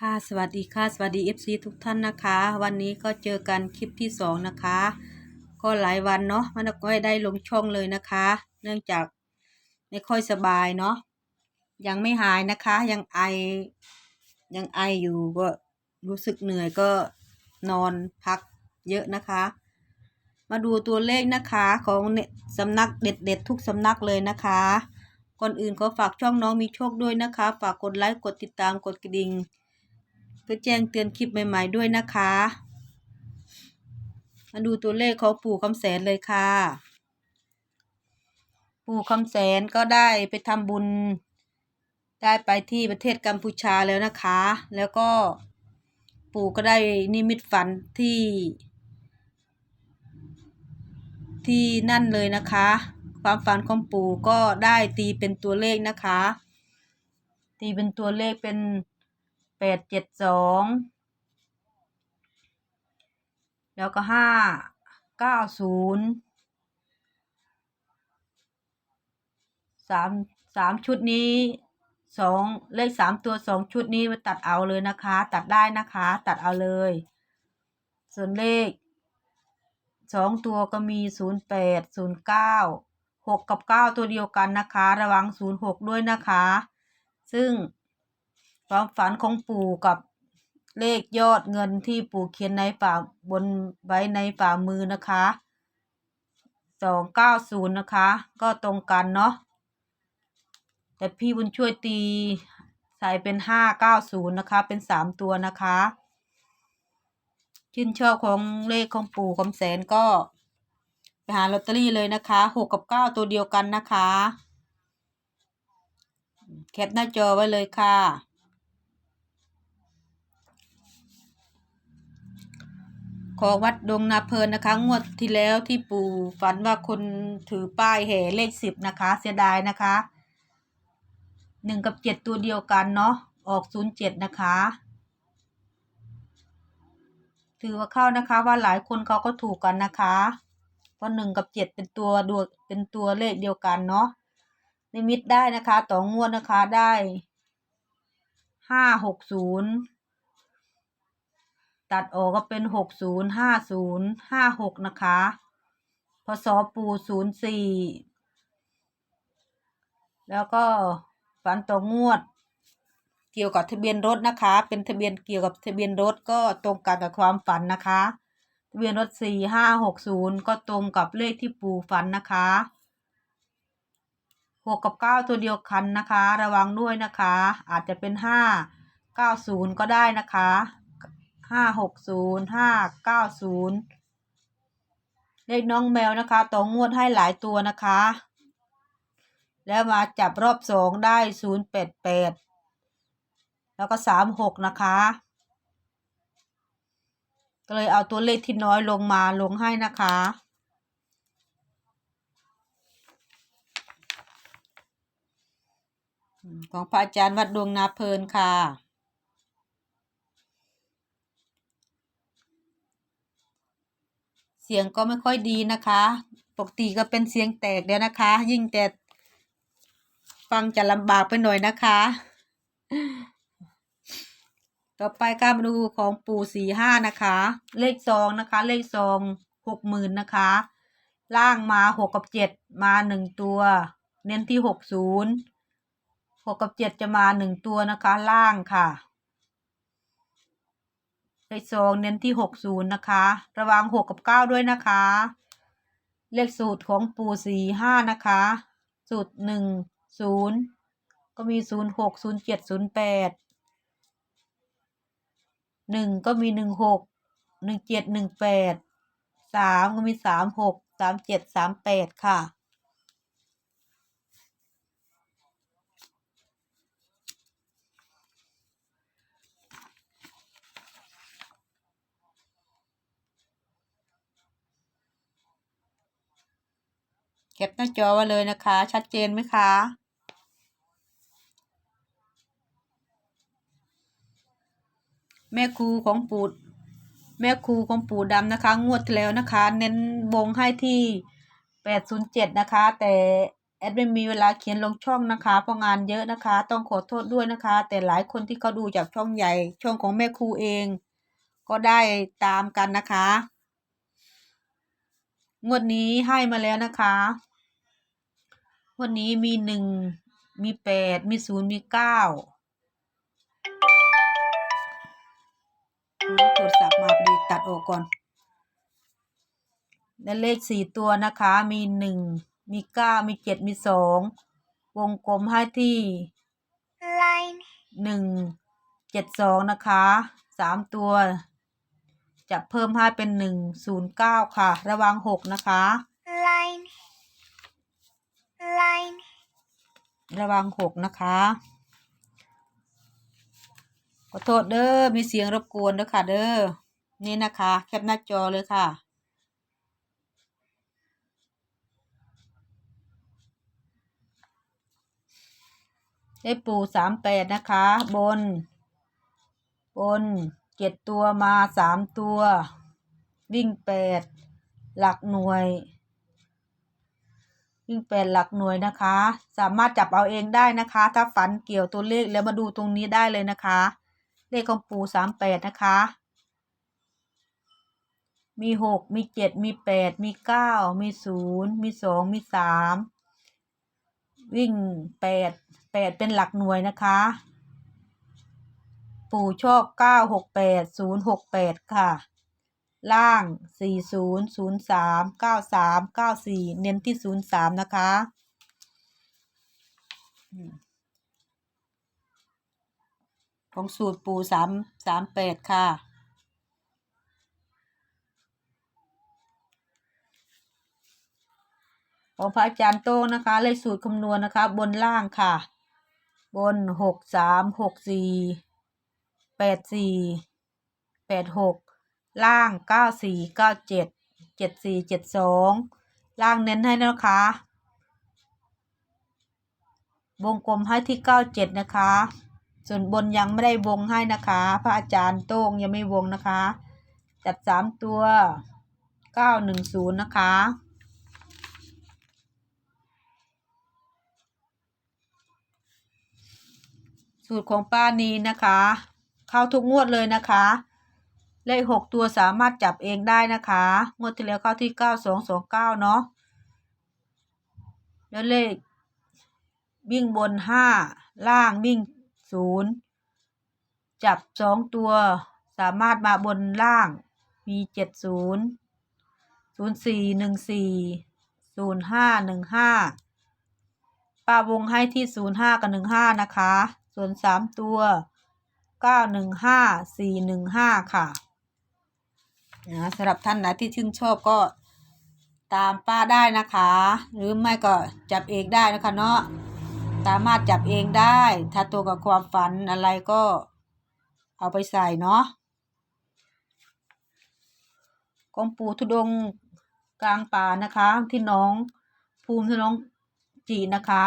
ค่ะสวัสดีค่ะสวัสดี FC ทุกท่านนะคะ วันนี้ก็เจอกันคลิปที่สองนะคะ ก็หลายวันเนาะมันก็ไม่ได้ลงช่องเลยนะคะ เนื่องจากไม่ค่อยสบายเนาะยังไม่หายนะคะ ยังไอยังไออยู่ก็รู้สึกเหนื่อยก็นอนพักเยอะนะคะ มาดูตัวเลขนะคะของเนตสำนักเด็ดๆทุกสำนักเลยนะคะก่อนอื่นขอฝากช่องน้องมีโชคด้วยนะคะ ฝากกดไลค์กดติดตามกดกระดิ่ง เพื่อแจ้งเตือนคลิปใหม่ ๆ ด้วยนะคะ มาดูตัวเลขของปู่คำแสนเลยค่ะ ปู่คำแสนก็ได้ไปทำบุญ ได้ไปที่ประเทศกัมพูชาแล้วนะคะ แล้วก็ปู่ก็ได้นิมิตฝันที่ ที่นั่นเลยนะคะ ความฝันของปู่ก็ได้ตีเป็นตัวเลขนะคะ ตีเป็นตัวเลขเป็น แปดเจ็ดสองแล้วก็ห้าเก้าศูนย์สามสามชุดนี้สองเลขสามตัวสองชุดนี้มาตัดเอาเลยนะคะ ตัดได้นะคะ ตัดเอาเลย ส่วนเลขสองตัวก็มีศูนย์แปดศูนย์เก้าหกกับเก้าตัวเดียวกันนะคะ ระวังศูนย์หกด้วยนะคะ ซึ่ง ความฝันของปู่กับเลขยอดเงินที่ปู่เขียนในฝ่าบนไว้ในฝ่ามือนะคะสองเก้าศูนย์นะคะ ก็ตรงกันเนาะแต่พี่บุญช่วยตีใส่เป็นห้าเก้าศูนย์นะคะ เป็นสามตัวนะคะชื่นชอบของเลขของปู่คำแสนก็ไปหาลอตเตอรี่เลยนะคะหกกับเก้าตัวเดียวกันนะคะ แคปหน้าจอไว้เลยค่ะ ของวัดดงนาเพลินนะคะ งวดที่แล้วที่ปู่ฝันว่าคนถือป้ายแห่เลขสิบนะคะ เสียดายนะคะหนึ่งกับเจ็ดตัวเดียวกันเนาะออกศูนย์เจ็ดนะคะ ถือว่าเข้านะคะว่าหลายคนเขาก็ถูกกันนะคะเพราะหนึ่งกับเจ็ดเป็นตัวดวเป็นตัวเลขเดียวกันเนาะนิมิตได้นะคะ ต่องวดนะคะได้ห้าหกศูนย์ ตัดออกก็เป็นหกศูนย์ห้าศูนย์ห้าหกนะคะพศปูศูนย์สี่แล้วก็ฝันต่องวด เกี่ยวกับทะเบียนรถนะคะ เป็นทะเบียนเกี่ยวกับทะเบียนรถก็ตรงกันกับความฝันนะคะทะเบียนรถสี่ห้าหกศูนย์ก็ตรงกับเลขที่ปู่ฝันนะคะหกกับเก้าตัวเดียวกันนะคะ ระวังด้วยนะคะ อาจจะเป็นห้าเก้าศูนย์ก็ได้นะคะ ห้าหกศูนย์ห้าเก้าศูนย์เลขน้องแมวนะคะต่องวดให้หลายตัวนะคะ แล้วมาจับรอบสองได้ศูนย์แปดแปดแล้วก็สามหกนะคะ ก็เลยเอาตัวเลขที่น้อยลงมาลงให้นะคะของพระอาจารย์วัดดวงนาเพลินค่ะ เสียงก็ไม่ค่อยดีนะคะ ปกติก็เป็นเสียงแตกเดียวนะคะ ยิ่งแต่ฟังจะลำบากไปหน่อยนะคะ ต่อไปก็มาดูของปู่สี่ห้านะคะ เลขซองนะคะ เลขซองหกหมื่นนะคะ ล่างมาหกกับเจ็ดมาหนึ่งตัว เน้นที่หกศูนย์หกกับเจ็ดจะมาหนึ่งตัวนะคะ ล่างค่ะ เลขซองเน้นที่หกศูนย์นะคะ ระวังหกกับเก้าด้วยนะคะ เลขสูตรของปู่สี่ห้านะคะ สูตรหนึ่งศูนย์ก็มีศูนย์หกศูนย์เจ็ดศูนย์แปดหนึ่งก็มีหนึ่งหกหนึ่งเจ็ดหนึ่งแปดสามก็มีสามหกสามเจ็ดสามแปดค่ะ เก็บหน้าจอไว้เลยนะคะ ชัดเจนไหมคะ แม่ครูของปูด แม่ครูของปูดำนะคะ งวดที่แล้วนะคะ เน้นวงให้ที่แปดศูนย์เจ็ดนะคะ แต่แอดไม่มีเวลาเขียนลงช่องนะคะเพราะงานเยอะนะคะ ต้องขอโทษด้วยนะคะ แต่หลายคนที่เขาดูจากช่องใหญ่ ช่องของแม่ครูเอง ก็ได้ตามกันนะคะ งวดนี้ให้มาแล้วนะคะ วดนี้มีหนึ่ง มีแปด มีศูนย์ มีเก้าโทรศัพท์มาพอดีตัดออกก่อน และเลขสี่ตัวนะคะ มีหนึ่ง มีเก้า มีเจ็ด มีสอง วงกลมให้ที่ line หนึ่ง เจ็ดสองนะคะ สามตัว จะเพิ่มให้เป็นหนึ่งศูนย์เก้าค่ะ ระวังหกนะคะ line line ระวังหกนะคะ ขอโทษเด้อ มีเสียงรบกวนเด้อค่ะ เด้อ นี่นะคะ แคปหน้าจอเลยค่ะ ได้ปูสามแปดนะคะ บน บนเจ็ดตัวมาสามตัว วิ่งแปด หลักหน่วย วิ่งแปดหลักหน่วยนะคะ สามารถจับเอาเองได้นะคะ ถ้าฝันเกี่ยวตัวเลขแล้วมาดูตรงนี้ได้เลยนะคะ เลขของปูสามแปดนะคะ มีหกมีเจ็ดมีแปดมีเก้ามีศูนย์มีสองมีสามวิ่งแปดแปดเป็นหลักหน่วยนะคะ ปู่ชอบเก้าหกแปดศูนย์หกแปดค่ะ ล่าง 4003 93 94 เน้นที่ 03 นะคะ ของสูตรปู3 38 ค่ะ ของพระอาจารย์โต้งนะคะ เลขสูตรคำนวณนะคะ บนล่างค่ะ บน 6 3 6 4 8 4 8 6 ล่างเก้าสี่เก้าเจ็ดเจ็ดสี่เจ็ดสองล่างเน้นให้นะคะ วงกลมให้ที่เก้าเจ็ดนะคะ ส่วนบนยังไม่ได้วงให้นะคะ พระอาจารย์โต้งยังไม่วงนะคะ จัดสามตัวเก้าหนึ่งศูนย์นะคะสูตรของป้านีนะคะ เข้าทุกงวดเลยนะคะ เลขหกตัวสามารถจับเองได้นะคะ งวดที่แล้วเข้าที่เก้าสองสองเก้าเนาะ แล้วเลขวิ่งบนห้าล่างวิ่งศูนย์จับสองตัวสามารถมาบนล่างมีเจ็ดศูนย์ศูนย์สี่หนึ่งสี่ศูนย์ห้าหนึ่งห้าป้าวงให้ที่ศูนย์ห้ากับหนึ่งห้านะคะ ส่วนสามตัวเก้าหนึ่งห้าสี่หนึ่งห้าค่ะ นะสำหรับท่านไหนที่ชื่นชอบก็ตามป้าได้นะคะ หรือไม่ก็จับเองได้นะคะเนาะสามารถจับเองได้ ถ้าตัวกับความฝันอะไรก็เอาไปใส่เนาะกองปูทุดงกลางป่านะคะ ที่น้องภูมิที่น้องจีนะคะ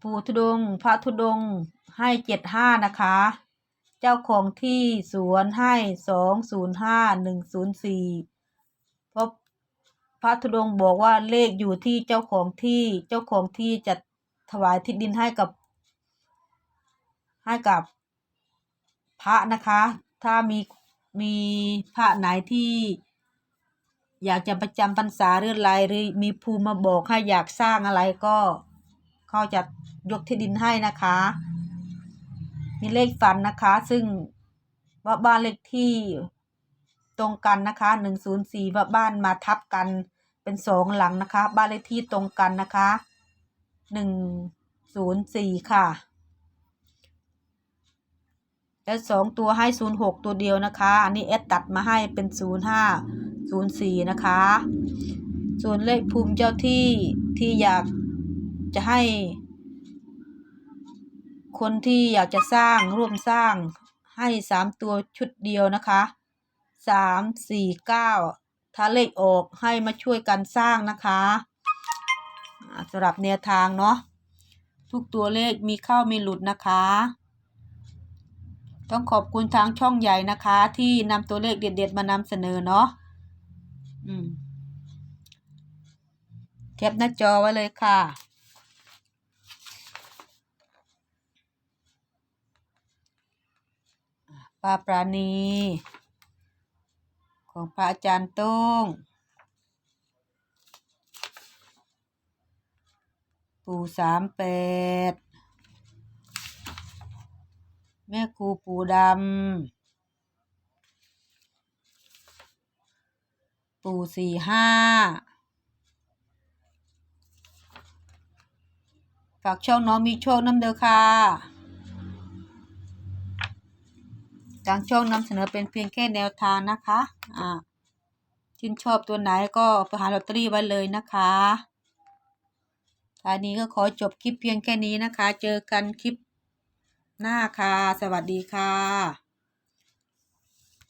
ปูทุดง พระทุดงให้เจ็ดห้านะคะ เจ้าของที่สวนให้สองศูนย์ห้าหนึ่งศูนย์สี่เพราะพระธุดงค์บอกว่าเลขอยู่ที่เจ้าของที่เจ้าของที่จะถวายที่ดินให้กับ ให้กับพระนะคะ ถ้ามีมีพระไหนที่อยากจะประจำพรรษาหรืออะไรหรือมีภูมิมาบอกให้อยากสร้างอะไรก็เขาจะยกที่ดินให้นะคะ มีเลขฝันนะคะ ซึ่งว่าบ้านเลขที่ตรงกันนะคะหนึ่งศูนย์สี่ว่าบ้านมาทับกันเป็นสองหลังนะคะ บ้านเลขที่ตรงกันนะคะหนึ่งศูนย์สี่ค่ะ แล้วสองตัวให้ศูนย์หกตัวเดียวนะคะ อันนี้เอสตัดมาให้เป็นศูนย์ห้าศูนย์สี่นะคะ ส่วนเลขภูมิเจ้าที่ที่อยากจะให้ คนที่อยากจะสร้างร่วมสร้างให้สามตัวชุดเดียวนะคะสามสี่เก้าถ้าเลขออกให้มาช่วยกันสร้างนะคะสำหรับแนวทางเนาะทุกตัวเลขมีเข้ามีหลุดนะคะ ต้องขอบคุณทางช่องใหญ่นะคะ ที่นำตัวเลขเด็ดๆมานำเสนอเนาะอืมปหน้าจอไว้เลยค่ะ ป้าปราณี ของพระอาจารย์โต้ง ปู่สามแปดแม่ครูปู่ดำ ปู่สี่ห้าฝากช่องน้องมีโชคน้ำเด้อค่ะ ทางช่องนำเสนอเป็นเพียงแค่แนวทางนะคะ อ่าชื่นชอบตัวไหนก็ไปหาลอตเตอรี่ไว้เลยนะคะท่านี้ก็ขอจบคลิปเพียงแค่นี้นะคะ เจอกันคลิปหน้าค่ะ สวัสดีค่ะ